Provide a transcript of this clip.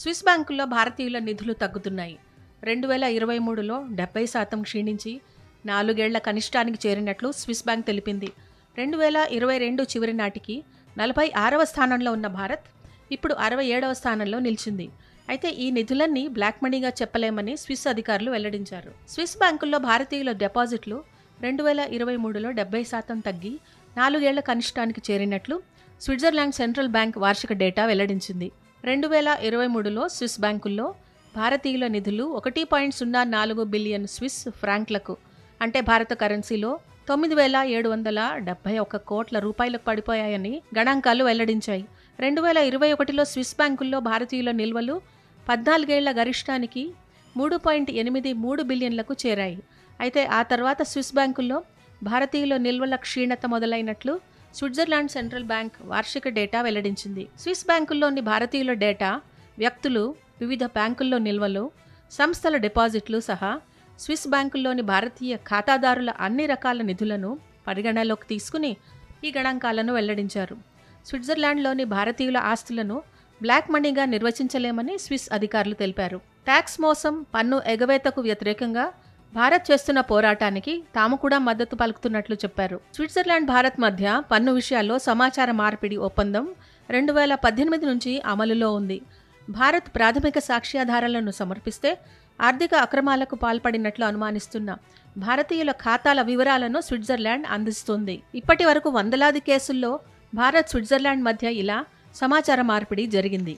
Swiss బ్యాంకుల్లో భారతీయుల నిధులు తగ్గుతున్నాయి. రెండు వేల ఇరవై మూడులో డెబ్బై శాతం క్షీణించి నాలుగేళ్ళ కనిష్టానికి చేరినట్లు స్విస్ బ్యాంక్ తెలిపింది. రెండు వేల ఇరవై రెండు చివరి నాటికి నలభై ఆరవ స్థానంలో ఉన్న భారత్ ఇప్పుడు అరవై ఏడవ స్థానంలో నిలిచింది. అయితే ఈ నిధులన్నీ బ్లాక్ మనీగా చెప్పలేమని స్విస్ అధికారులు వెల్లడించారు. స్విస్ బ్యాంకుల్లో భారతీయుల డిపాజిట్లు రెండు వేల ఇరవై మూడులో డెబ్బై శాతం తగ్గి నాలుగేళ్ళ కనిష్టానికి చేరినట్లు స్విట్జర్లాండ్ సెంట్రల్ బ్యాంక్ వార్షిక డేటా వెల్లడించింది. రెండు వేల ఇరవై మూడులో స్విస్ బ్యాంకుల్లో భారతీయుల నిధులు ఒకటి పాయింట్ సున్నా నాలుగు బిలియన్ స్విస్ ఫ్రాంక్లకు అంటే భారత కరెన్సీలో తొమ్మిది వేల ఏడు వందల డెబ్బై ఒక్క కోట్ల రూపాయలకు పడిపోయాయని గణాంకాలు వెల్లడించాయి. రెండు వేల ఇరవై ఒకటిలో స్విస్ బ్యాంకుల్లో భారతీయుల నిల్వలు పద్నాలుగేళ్ళ గరిష్టానికి మూడు పాయింట్ ఎనిమిది మూడు బిలియన్లకు చేరాయి. అయితే ఆ తర్వాత స్విస్ బ్యాంకుల్లో భారతీయుల నిల్వల క్షీణత మొదలైనట్లు స్విట్జర్లాండ్ సెంట్రల్ బ్యాంక్ వార్షిక డేటా వెల్లడించింది. స్విస్ బ్యాంకుల్లోని భారతీయుల డేటా వ్యక్తులు వివిధ బ్యాంకుల్లో నిల్వలు సంస్థల డిపాజిట్లు సహా స్విస్ బ్యాంకుల్లోని భారతీయ ఖాతాదారుల అన్ని రకాల నిధులను పరిగణలోకి తీసుకుని ఈ గణాంకాలను వెల్లడించారు. స్విట్జర్లాండ్లోని భారతీయుల ఆస్తులను బ్లాక్ మనీగా నిర్వచించలేమని స్విస్ అధికారులు తెలిపారు. ట్యాక్స్ మోసం పన్ను ఎగవేతకు వ్యతిరేకంగా భారత్ చేస్తున్న పోరాటానికి తాము కూడా మద్దతు పలుకుతున్నట్లు చెప్పారు. స్విట్జర్లాండ్ భారత్ మధ్య పన్ను విషయాల్లో సమాచార మార్పిడి ఒప్పందం రెండు వేల పద్దెనిమిది నుంచి అమలులో ఉంది. భారత్ ప్రాథమిక సాక్ష్యాధారాలను సమర్పిస్తే ఆర్థిక అక్రమాలకు పాల్పడినట్లు అనుమానిస్తున్న భారతీయుల ఖాతాల వివరాలను స్విట్జర్లాండ్ అందిస్తుంది. ఇప్పటి వరకు వందలాది కేసుల్లో భారత్ స్విట్జర్లాండ్ మధ్య ఇలా సమాచార మార్పిడి జరిగింది.